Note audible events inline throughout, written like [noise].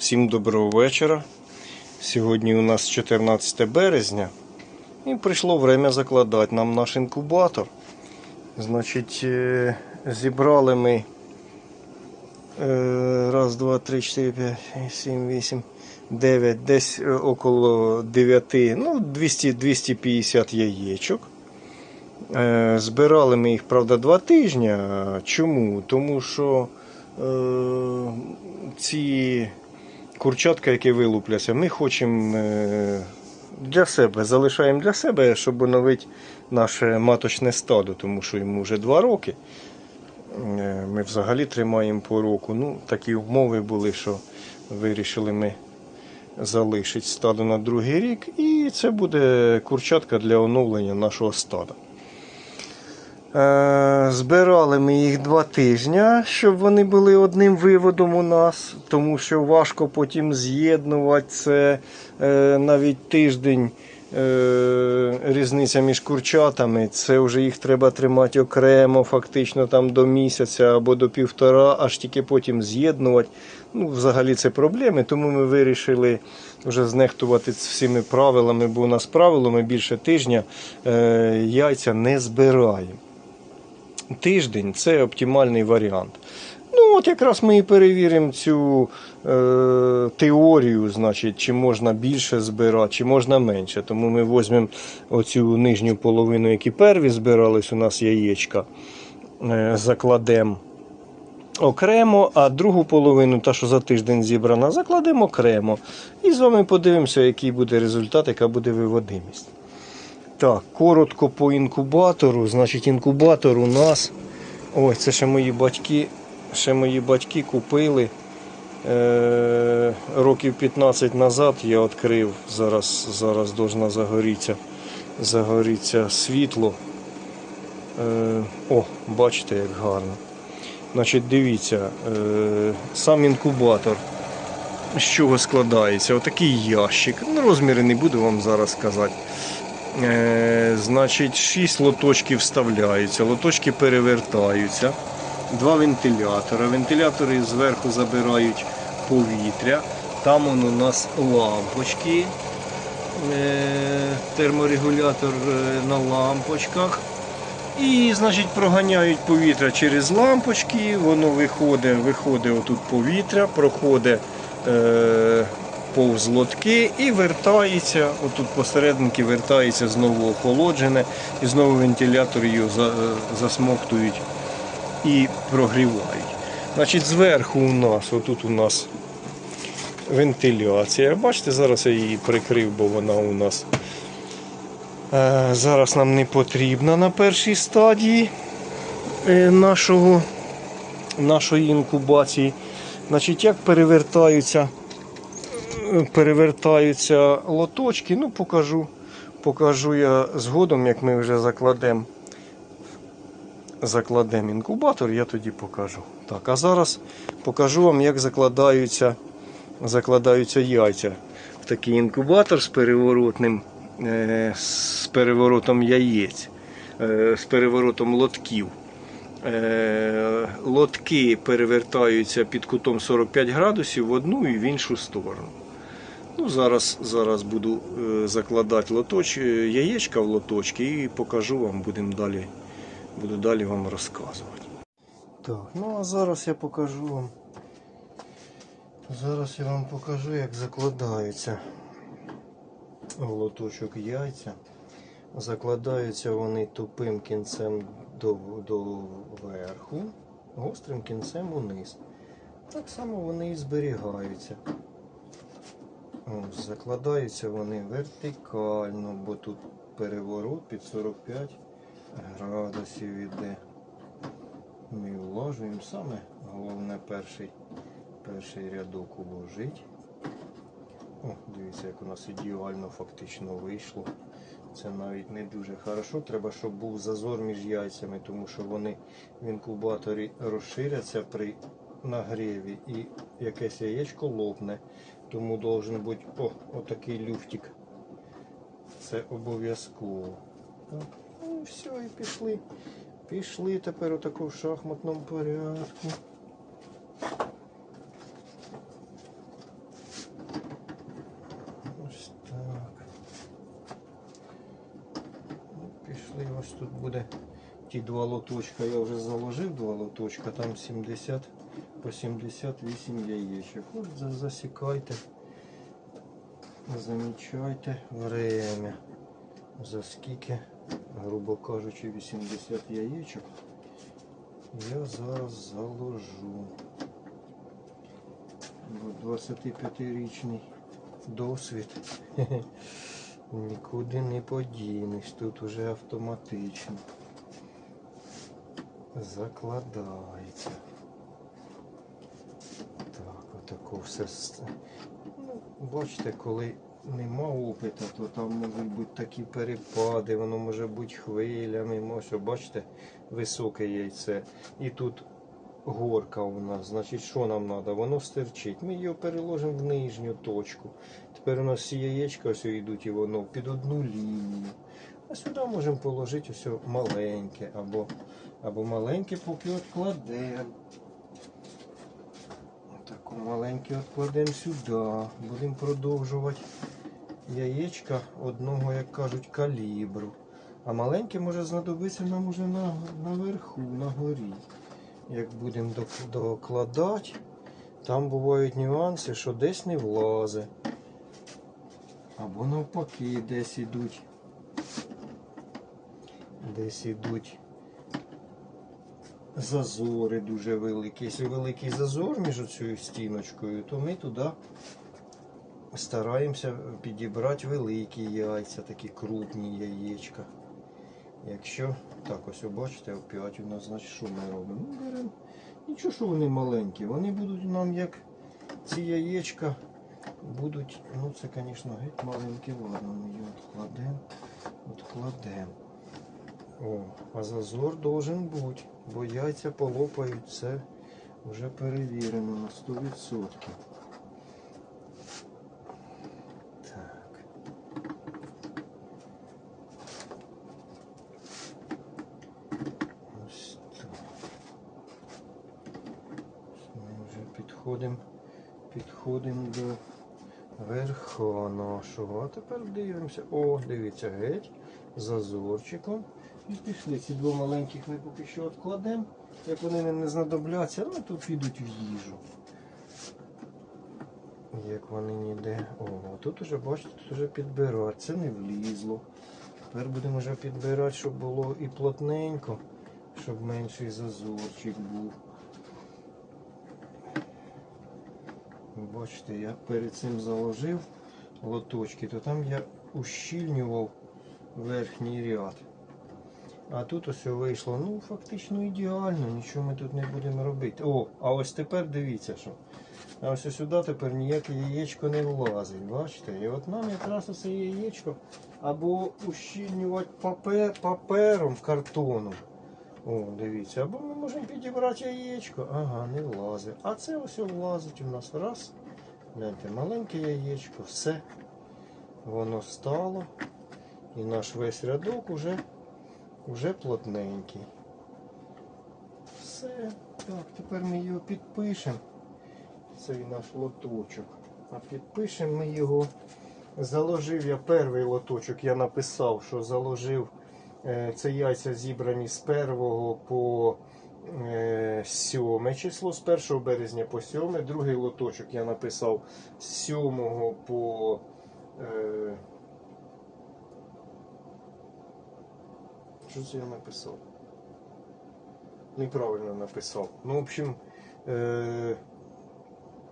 Всім доброго вечора. Сьогодні у нас 14 березня. І прийшло время закладати нам наш інкубатор. Значить, е, зібрали ми е, раз, два, три, чотири, п'ять, сім, вісім, дев'ять, десь е, около 9, ну 200, 250 яєчок. Збирали ми їх, правда, два тижні. Чому? Тому що е, ці курчатка, які вилупляться, ми хочемо е, для себе, залишаємо для себе, щоб оновити наше маточне стадо, тому що йому вже два роки. Е, Ми взагалі тримаємо по року. Ну, такі умови були, що вирішили ми залишити стадо на другий рік, і це буде курчатка для оновлення нашого стада. Е, Збирали ми їх два тижні, щоб вони були одним виводом у нас, тому що важко потім з'єднувати це е, навіть тиждень. е, Різниця між курчатами, це вже їх треба тримати окремо, фактично там до місяця або до півтора, аж тільки потім з'єднувати. Ну, взагалі це проблеми, тому ми вирішили вже знехтувати всіми правилами, бо у нас правило ми більше тижня яйця не збираємо тиждень це оптимальний варіант. Ну, от якраз ми і перевіримо цю е, теорію, значить, чи можна більше збирати, чи можна менше. Тому ми візьмемо оцю нижню половину, які перві збирались, у нас яєчка, е, закладемо окремо, а другу половину, та, що за тиждень зібрана, закладемо окремо. І з вами подивимося, який буде результат, яка буде виводимість. Так, коротко по інкубатору. Значить, інкубатор у нас. Ой, це ще мої батьки. Ще мої батьки купили. Е, років 15 назад я відкрив. Зараз зараз должна загорітися, загоріться світло. Е, о, бачите, як гарно. Значить, дивіться, е, сам інкубатор. З чого складається? Отакий ящик. Ну, розміри не буду вам зараз казати. Е, значить, 6 лоточків вставляються, лоточки перевертаються. Два вентилятори. Вентилятори зверху забирають повітря. Там он у нас лампочки. Е, терморегулятор е, на лампочках. І, значить, проганяють повітря через лампочки, воно виходить, виходить отут повітря, проходить повз лотки і вертається, отут посерединки вертається знову охолоджене, і знову вентилятори його е, засмоктують і прогрівають. Значить, зверху у нас, отут у нас вентиляція. Бачите, зараз я її прикрив, бо вона у нас е, зараз нам не потрібна на першій стадії е, нашого, нашої інкубації. Значить, як перевертаються перевертаються лоточки. Ну, покажу. Покажу я згодом, як ми вже закладемо закладемо інкубатор, я тоді покажу. Так, а зараз покажу вам, як закладаються, закладаються яйця в такий інкубатор з переворотним, е, з переворотом яєць, е, з переворотом лотків. Е, лотки перевертаються під кутом 45 градусів в одну і в іншу сторону. Ну, зараз, зараз буду е, закладати лоточ, яєчка в лоточки і покажу вам, будемо далі, буду далі вам розказувати. Так, ну а зараз я покажу вам. Зараз я вам покажу, як закладаються в лоточок яйця. Закладаються вони тупим кінцем до, до верху, гострим кінцем униз. Так само вони і зберігаються. Закладаються вони вертикально, бо тут переворот під 45 градусів іде. Ми влажуємо саме, головне перший, перший рядок уложить. О, дивіться, як у нас ідеально фактично вийшло. Це навіть не дуже хорошо. Треба, щоб був зазор між яйцями, тому що вони в інкубаторі розширяться при нагріві і якесь яєчко лопне. Тому должен бути о, отакий люфтик. Це обов'язково. Ну все, і пішли. Пішли тепер отако в шахматному порядку. Ось так. Ну, пішли, ось тут буде ті два лоточка. Я вже заложив два лоточка, там 70 по 78 яєчок. От засікайте, замічайте время. За скільки, грубо кажучи, 80 яєчок я зараз заложу. 25-річний досвід. [laughs] Нікуди не подінеш, тут уже автоматично закладається. Так, все. Ну, бачите, коли нема опиту, то там можуть бути такі перепади, воно може бути хвилями, може, бачите, високе яйце. І тут горка у нас. Значить, що нам треба? Воно стерчить. Ми його переложимо в нижню точку. Тепер у нас всі яєчка ось йдуть і воно під одну лінію. А сюди можемо положити ось маленьке або, або маленьке поки відкладемо. Таку маленьке відкладемо сюди. Будемо продовжувати яєчка одного, як кажуть, калібру. А маленьке може знадобитися нам уже на, наверху, на горі. Як будемо докладати, там бувають нюанси, що десь не влазить. Або навпаки, десь ідуть. Десь ідуть зазори дуже великі. Якщо великий зазор між цією стіночкою, то ми туди стараємося підібрати великі яйця, такі крупні яєчка. Якщо так ось бачите, опять у нас, значить, що ми робимо? Ну, беремо. Нічого, що вони маленькі, вони будуть нам як ці яєчка будуть, ну це, звісно, геть маленькі, ладно, ми її відкладемо, відкладемо. О, а зазор должен бути, бо яйця полопають, це вже перевірено на 100%. Так. Ось так. Ми вже підходимо, підходимо до верха нашого. А тепер дивимося. О, дивіться, геть, зазорчиком. І пішли. Ці два маленьких ми поки що відкладемо. Як вони не знадобляться, ну тут підуть в їжу. Як вони ніде. О, тут уже, бачите, тут вже підбирати. Це не влізло. Тепер будемо вже підбирати, щоб було і плотненько, щоб менший зазорчик був. Бачите, я перед цим заложив лоточки, то там я ущільнював верхній ряд. А тут ось вийшло, ну фактично ідеально, нічого ми тут не будемо робити. О, а ось тепер дивіться, що. А ось сюди тепер ніяке яєчко не влазить, бачите? І от нам якраз оце яєчко або ущільнювати папер, папером картоном. О, дивіться, або ми можемо підібрати яєчко. Ага, не влазить. А це ось влазить у нас. Раз. Гляньте, маленьке яєчко, все. Воно стало. І наш весь рядок уже, уже плотненький. Все. Так, тепер ми його підпишемо. Цей наш лоточок. А підпишемо ми його. Заложив я перший лоточок, я написав, що заложив е, це яйця зібрані з 1 по е, 7 число, з 1 березня по 7. Другий лоточок я написав з 7 по. Що це я написав? Неправильно написав. Ну, в общем, е,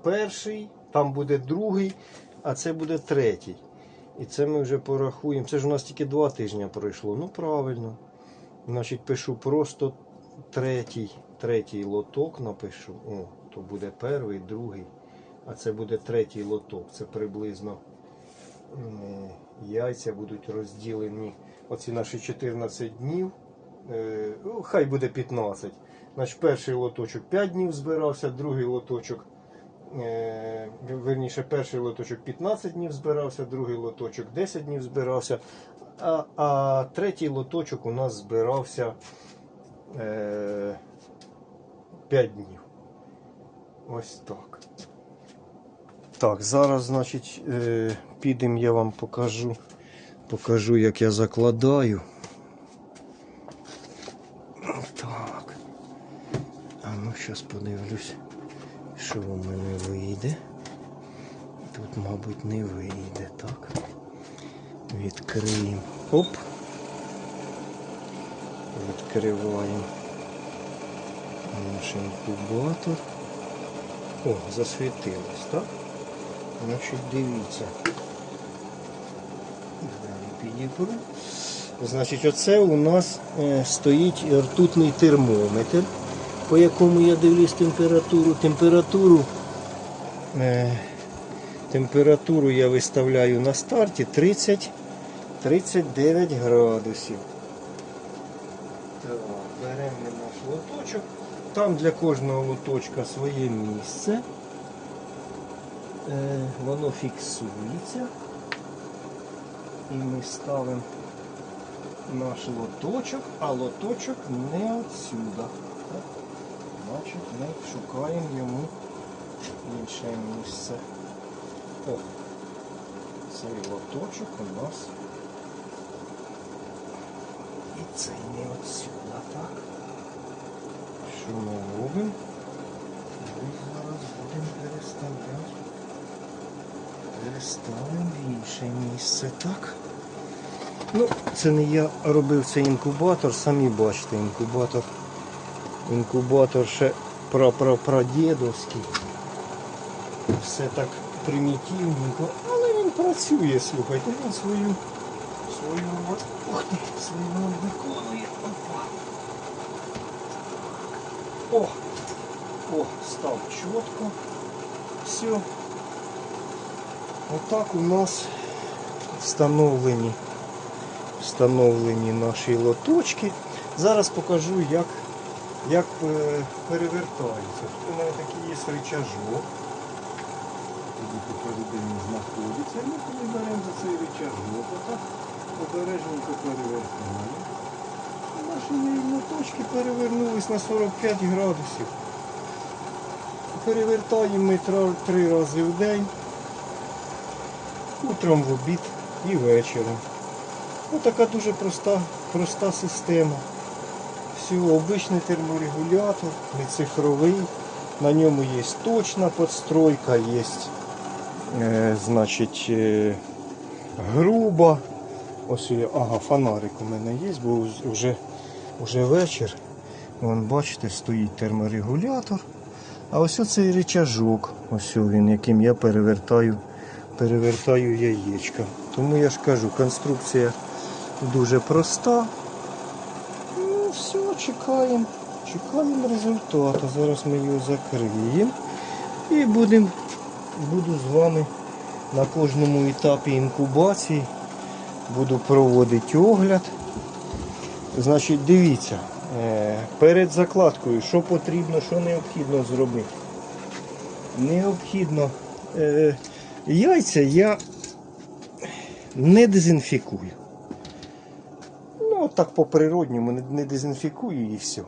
перший, там буде другий, а це буде третій. І це ми вже порахуємо. Це ж у нас тільки два тижні пройшло. Ну правильно. Значить, пишу просто третій, третій лоток напишу. О, то буде перший, другий. А це буде третій лоток. Це приблизно яйця будуть розділені. Оці наші 14 днів. Е, ну, хай буде 15. Значить, перший лоточок 5 днів збирався, другий лоточок Е, верніше, перший лоточок 15 днів збирався, другий лоточок 10 днів збирався, а, а третій лоточок у нас збирався е, 5 днів. Ось так. Так, зараз, значить, е, підемо, я вам покажу, Покажу, як я закладаю. Так. А ну зараз подивлюсь, що у мене вийде. Тут, мабуть, не вийде, так. Відкриємо. Оп. Відкриваємо наш інкубатор. О, засвітилось, так? Значить, дивіться. Далі підібру. Значить, оце у нас е, стоїть ртутний термометр, по якому я дивлюсь температуру. Температуру, е, температуру я виставляю на старті 30 39 градусів. Так, беремо наш лоточок. Там для кожного лоточка своє місце. Е, воно фіксується. І ми ставимо наш лоточок, а лоточок не отсюда. Значить, ми шукаємо йому інше місце. О, цей лоточок у нас. І цей не отсюда, так? Що ми робимо? Ми зараз будемо переставляти. Переставимо в інше місце, так? Ну, це не я робив цей інкубатор, самі бачите, інкубатор. Інкубатор ще прапрапрадєдовський. Все так примітивненько, але він працює, слухайте, він свою свою ух ти, свою виконує. Опа. О! О, став чітко. Все. Отак у нас встановлені встановлені наші лоточки. Зараз покажу, як, як е, перевертаються. Тут у мене такий є рычажок. Тоді покажу, де він знаходиться. Ми коли беремо за цей рычажок, отак обережненько перевертаємо. Наші лоточки перевернулись на 45 градусів. Перевертаємо ми три рази в день. Утром в обід і вечором. Ось така дуже проста, проста система. Все, обичний терморегулятор, не цифровий. На ньому є точна подстройка, є е, значить, е, груба. Ось я, ага, фонарик у мене є, бо вже, вже вечір. Вон, бачите, стоїть терморегулятор. А ось оцей рычажок, ось він, яким я перевертаю, перевертаю яєчка. Тому я ж кажу, конструкція дуже проста. Ну, все, чекаємо. Чекаємо результату. Зараз ми його закриємо. І будем, буду з вами на кожному етапі інкубації. Буду проводити огляд. Значить, дивіться, е, перед закладкою, що потрібно, що необхідно зробити. Необхідно е, яйця я не дезінфікую. Ну, так по природньому не, дезінфікую і все.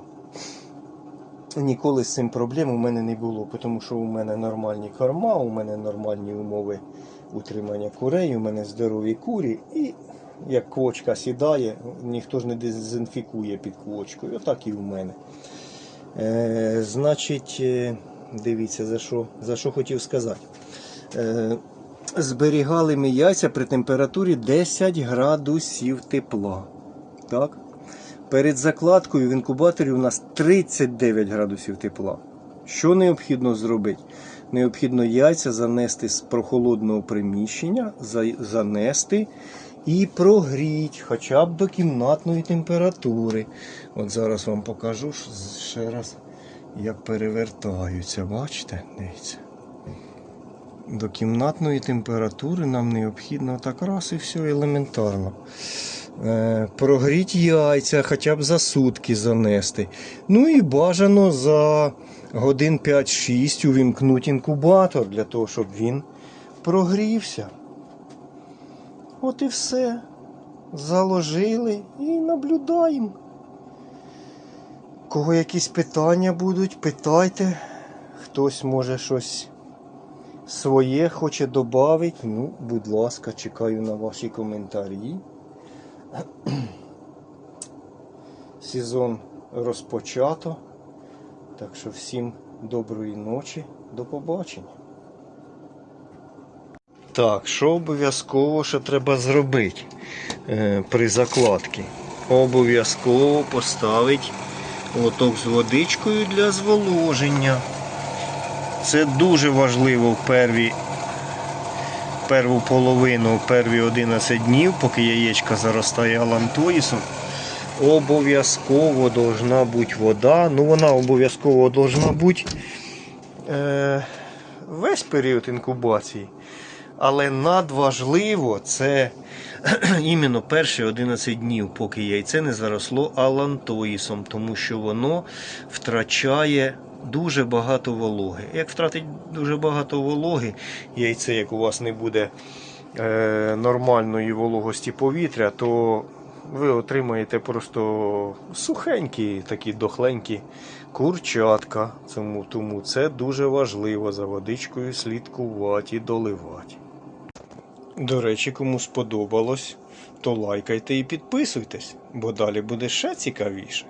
Ніколи з цим проблем у мене не було, тому що у мене нормальні корма, у мене нормальні умови утримання курей, у мене здорові курі. І як квочка сідає, ніхто ж не дезінфікує під квочкою. Отак і у мене. Е, значить, е, дивіться, за що, за що хотів сказати. Е, зберігали ми яйця при температурі 10 градусів тепла. Так? Перед закладкою в інкубаторі у нас 39 градусів тепла. Що необхідно зробити? Необхідно яйця занести з прохолодного приміщення, занести і прогріти хоча б до кімнатної температури. От зараз вам покажу ще раз, як перевертаються. Бачите? Дивіться. До кімнатної температури нам необхідно так раз і все елементарно. Е, прогріть яйця хоча б за сутки занести. Ну і бажано за годин 5-6 увімкнуть інкубатор для того, щоб він прогрівся. От і все. Заложили і наблюдаємо. Кого якісь питання будуть, питайте. Хтось може щось своє хоче додати. Ну, будь ласка, чекаю на ваші коментарі. [clears throat] Сезон розпочато. Так що всім доброї ночі, до побачення. Так, що обов'язково що треба зробити е, при закладці? Обов'язково поставити лоток з водичкою для зволоження. Це дуже важливо в перві, перву половину, перві 11 днів, поки яєчка заростає алантоїсом. Обов'язково должна бути вода. Ну вона обов'язково должна бути е, весь період інкубації. Але надважливо це [clears throat] іменно перші 11 днів, поки яйце не заросло алантоїсом, тому що воно втрачає дуже багато вологи. Як втратить дуже багато вологи, яйце, як у вас не буде е, нормальної вологості повітря, то ви отримаєте просто сухенькі, такі дохленькі курчатка. Тому, тому це дуже важливо за водичкою слідкувати і доливати. До речі, кому сподобалось, то лайкайте і підписуйтесь, бо далі буде ще цікавіше.